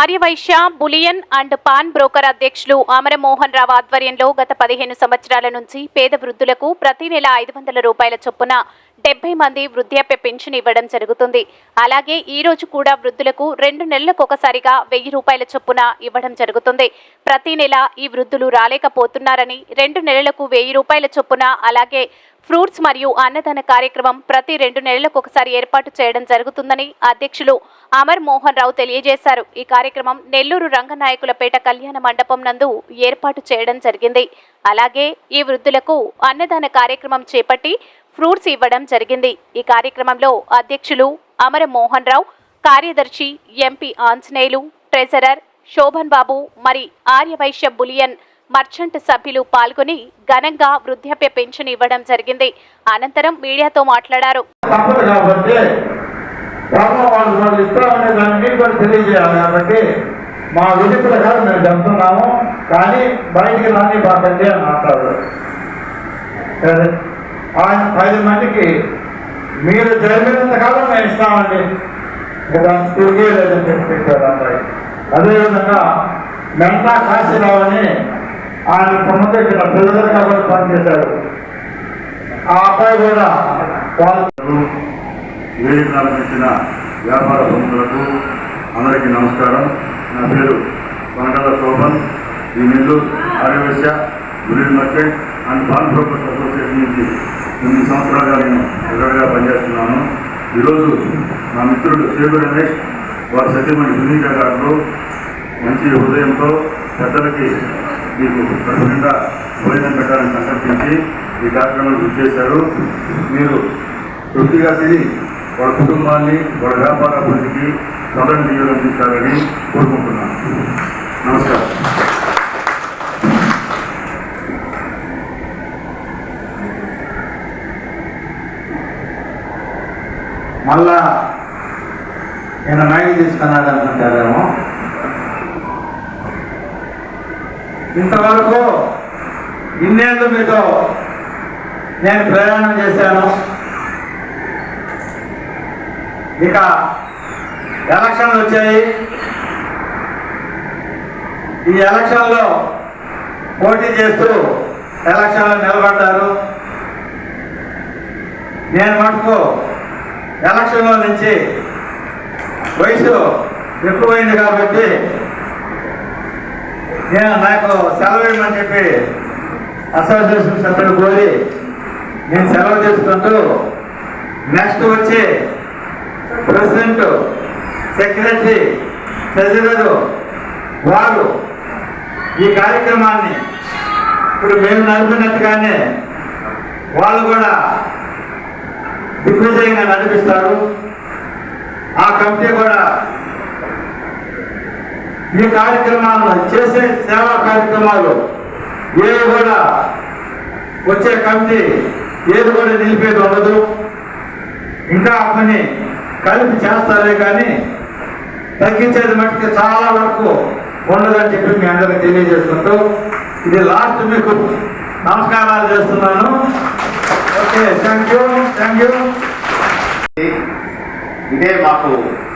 Aryavysya bullion and pawn broker అధ్యక్షులు అమరమోహన్ రావు ఆధ్వర్యంలో గత పదిహేను సంవత్సరాల నుంచి పేద వృద్ధులకు ప్రతి నెల ఐదు వందల రూపాయల చొప్పున డెబ్బై మంది వృద్ధాప్య పెన్షన్ ఇవ్వడం జరుగుతుంది. అలాగే ఈ రోజు కూడా వృద్ధులకు రెండు నెలలకు ఒకసారిగా వెయ్యి రూపాయల చొప్పున ఇవ్వడం జరుగుతుంది. ప్రతి నెల ఈ వృద్ధులు రాలేకపోతున్నారని రెండు నెలలకు వెయ్యి రూపాయల చొప్పున అలాగే ఫ్రూట్స్ మరియు అన్నదాన కార్యక్రమం ప్రతి రెండు నెలలకు ఒకసారి ఏర్పాటు చేయడం జరుగుతుందని అధ్యక్షులు అమర్ మోహన్ రావు తెలియజేశారు. ఈ కార్యక్రమం నెల్లూరు రంగనాయకులపేట కళ్యాణ మండపం నందు ఏర్పాటు చేయడం జరిగింది. అలాగే ఈ వృద్ధులకు అన్నదాన కార్యక్రమం చేపట్టి ఫ్రూట్స్ ఇవ్వడం జరిగింది. ఈ కార్యక్రమంలో అధ్యక్షులు అమర మోహన్ రావు కార్యదర్శి M P Anjaneyulu treasurer Shobhan Babu మరి ఆర్యవైశ్య బులియన్ మర్చెంట్ సభ్యులు పాల్గొని ఘనంగా వృద్ధాప్య పెన్షన్ ఇవ్వడం జరిగింది. అనంతరం మీడియాతో మాట్లాడారు. మా విధి ప్రకారం మేము చెప్తున్నాము. కానీ బయటికి రాని బాకండి అని మాట్లాడదు ఆయన పది మందికి మీరు జరిగినంత కాలం మేము ఇస్తామండి. ఇంకా తిరిగే లేదని చెప్పి చెప్పారు అబ్బాయి అదేవిధంగా మెంతా కాశీరావు అని ఆయన ప్రముఖ ఇక్కడ ప్రెసిడెంట్గా కూడా పనిచేశాడు ఆ అబ్బాయి కూడా వాళ్ళు వ్యాపార సంస్థలకు అందరికీ నమస్కారం. నా పేరు కొనకల శోభన్. ఈ నెల్లూరు ఆర్యవేశ్య గురి merchant and pawn brokers association నుంచి ఎనిమిది సంవత్సరాలుగా నేను రెగ్యులర్గా పనిచేస్తున్నాను. ఈరోజు నా మిత్రుడు శేఖు రమేష్ వారి సత్యమైన సునీత గారు మంచి హృదయంతో పెద్దలకి మీకు కడుపు నిండా భోజనం పెట్టాలని సంకల్పించి ఈ కార్యక్రమం కృషి చేశారు. మీరు తృప్తిగా తిని వాళ్ళ కుటుంబాన్ని వాళ్ళ వ్యాపార అభివృద్ధికి సదరణ నియోగించాలని కోరుకుంటున్నాను. నమస్కారం. మళ్ళా నేను మ్యాగీ తీసుకున్నాడు అనుకుంటారేమో. ఇంతవరకు ఇన్నేళ్ళు మీతో నేను ప్రయాణం చేశాను. ఇక ఎలక్షన్లు వచ్చాయి. ఈ ఎలక్షన్లో పోటీ చేస్తూ ఎలక్షన్లో నిలబడ్డారు. నేను మటుకు ఎలక్షన్లో నుంచి వయసు ఎక్కువైంది కాబట్టి నేను నాకు సెలవు ఇవ్వమని చెప్పి అసోసియేషన్ సభ్యులు కోరి నేను సెలవు తీసుకుంటూ నెక్స్ట్ వచ్చి ప్రెసిడెంట్ సెక్రటరీ ట్రెజరరు వారు ఈ కార్యక్రమాన్ని ఇప్పుడు మేము నడిపినట్టుగానే వాళ్ళు కూడా దిగ్విజయంగా నడిపిస్తారు. ఆ కమిటీ కూడా ఈ కార్యక్రమాలను చేసే సేవా కార్యక్రమాలు ఏవి కూడా వచ్చే కమిటీ ఏది కూడా నిలిపేది ఉండదు. ఇంకా కొన్ని కలిపి చేస్తారే కానీ తగ్గించేది మట్టుకు చాలా వరకు ఉండదని చెప్పి మీ అందరికి తెలియజేసుకుంటూ ఇది లాస్ట్ మీకు నమస్కారాలు చేస్తున్నాను. Okay thank you thank you ఇదే మాకు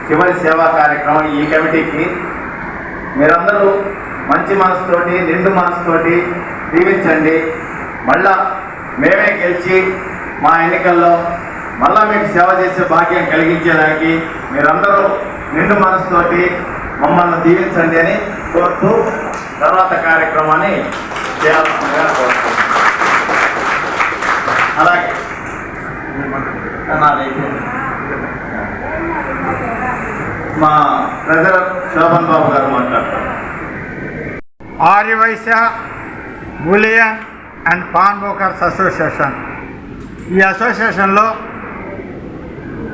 చివరి సేవా కార్యక్రమం ఈ కమిటీకి. మీరందరూ మంచి మనసుతోటి నిండు మనసుతోటి దీవించండి మళ్ళా మేమే గెలిచి మా ఎన్నికల్లో మళ్ళా మీకు సేవ చేసే భాగ్యం కలిగించేదానికి మీరందరూ నిండు మనసుతోటి మమ్మల్ని దీవించండి అని కోరుతూ తర్వాత కార్యక్రమాన్ని చేయాల్సిందిగా కోరుతున్నాను. అలాగే. మా ప్రజల శోభన్ బాబు గారు. Aryavysya bullion and pawn brokers association. ఈ అసోసియేషన్లో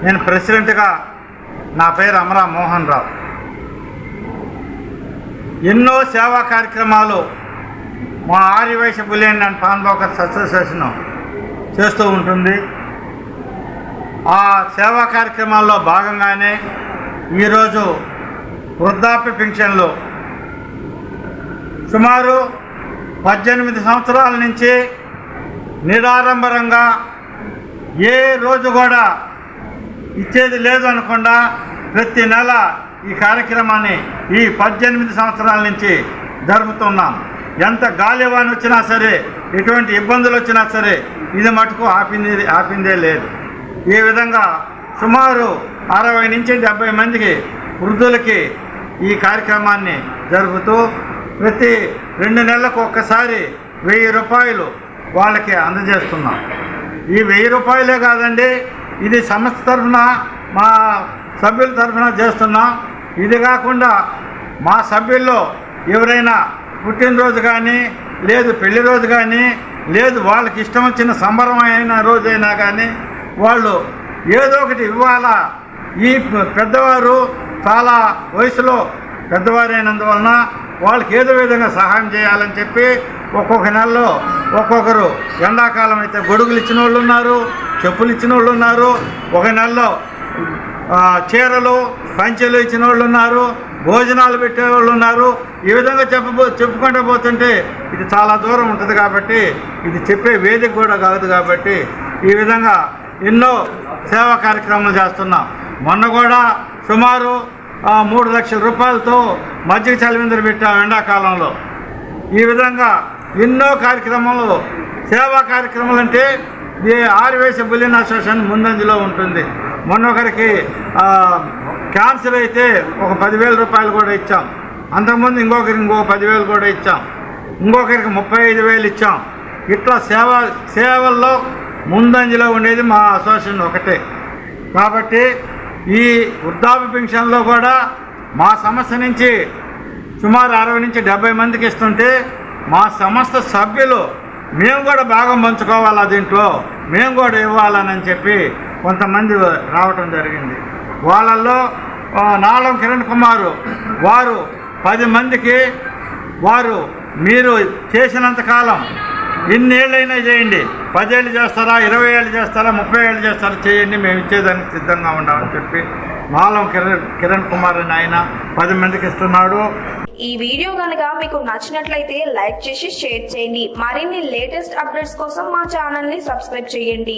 నేను ప్రెసిడెంట్గా నా పేరు అమరా మోహన్ రావు. ఎన్నో సేవా కార్యక్రమాలు మా Aryavysya bullion and pawn brokers association చేస్తూ ఉంటుంది. ఆ సేవా కార్యక్రమాల్లో భాగంగానే ఈరోజు వృద్ధాప్య పింఛన్లు సుమారు పద్దెనిమిది సంవత్సరాల నుంచి నిరాడంబరంగా ఏ రోజు కూడా ఇచ్చేది లేదు అనకుండా ప్రతి నెల ఈ కార్యక్రమాన్ని ఈ పద్దెనిమిది సంవత్సరాల నుంచి జరుపుతున్నాం. ఎంత గాలివాన్ వచ్చినా సరే ఎటువంటి ఇబ్బందులు వచ్చినా సరే ఇది మటుకు ఆపింది ఆపిందే లేదు. ఈ విధంగా సుమారు అరవై నుంచి డెబ్బై మందికి వృద్ధులకి ఈ కార్యక్రమాన్ని జరుపుతూ ప్రతి రెండు నెలలకు ఒక్కసారి వెయ్యి రూపాయలు వాళ్ళకి అందజేస్తున్నాం. ఈ వెయ్యి రూపాయలే కాదండి ఇది సంస్థ తరఫున మా సభ్యుల తరఫున చేస్తున్నాం. ఇది కాకుండా మా సభ్యుల్లో ఎవరైనా పుట్టినరోజు కానీ లేదు పెళ్ళి రోజు కానీ లేదు వాళ్ళకి ఇష్టం వచ్చిన సంబరమైన రోజైనా కానీ వాళ్ళు ఏదో ఒకటి ఇవ్వాలా. ఈ పెద్దవారు చాలా వయసులో పెద్దవారైనందువలన వాళ్ళకి ఏదో విధంగా సహాయం చేయాలని చెప్పి ఒక్కొక్క నెలలో ఒక్కొక్కరు ఎండాకాలం అయితే గొడుగులు ఇచ్చిన వాళ్ళు ఉన్నారు చెప్పులు ఇచ్చిన వాళ్ళు ఉన్నారు ఒక నెలలో చీరలు పంచెలు ఇచ్చిన వాళ్ళు ఉన్నారు భోజనాలు పెట్టే వాళ్ళు ఉన్నారు. ఈ విధంగా చెప్పబో చెప్పుకుంటూ పోతుంటే ఇది చాలా దూరం ఉంటుంది కాబట్టి ఇది చెప్పే వేదిక కూడా కాదు కాబట్టి ఈ విధంగా ఎన్నో సేవా కార్యక్రమాలు చేస్తున్నాం. మొన్న కూడా సుమారు మూడు లక్షల రూపాయలతో మజ్జిగ చలివిందర పెట్టాం ఎండాకాలంలో. ఈ విధంగా ఎన్నో కార్యక్రమాలు సేవా కార్యక్రమాలు అంటే ఈ ఆరువేశ బులిన్ అసోసియేషన్ ముందంజలో ఉంటుంది. మొన్నొకరికి క్యాన్సర్ అయితే ఒక పదివేల రూపాయలు కూడా ఇచ్చాం. అంతకుముందు ఇంకొకరికి ఇంకో పదివేలు కూడా ఇచ్చాం. ఇంకొకరికి ముప్పై ఐదు వేలు ఇచ్చాం. ఇట్లా సేవ సేవల్లో ముందంజలో ఉండేది మా అసోసియేషన్ ఒకటే. కాబట్టి ఈ వృద్ధాప్య పెన్షన్లో కూడా మా సమస్య నుంచి సుమారు అరవై నుంచి డెబ్బై మందికి ఇస్తుంటే మా సంస్థ సభ్యులు మేము కూడా భాగం పంచుకోవాలా దీంట్లో? మేము కూడా ఇవ్వాలని చెప్పి కొంతమంది రావటం జరిగింది. వాళ్ళల్లో నాళం కిరణ్ కుమారు వారు పది మందికి వారు మీరు చేసినంత ఇన్నేళ్ళైనా చేయండి. పదేళ్ళు చేస్తారా ఇరవై ఏళ్ళు చేస్తారా ముప్పై ఏళ్ళు చేస్తారా చేయండి. మేము ఇచ్చేదానికి సిద్ధంగా ఉండాలని చెప్పి మాలం కిరణ్ కిరణ్ కుమార్ అని ఆయన పది మందికి ఇస్తున్నాడు. ఈ వీడియో కనుక మీకు నచ్చినట్లయితే లైక్ చేసి షేర్ చేయండి. మరిన్ని లేటెస్ట్ అప్డేట్స్ కోసం మా ఛానల్ని సబ్స్క్రైబ్ చేయండి.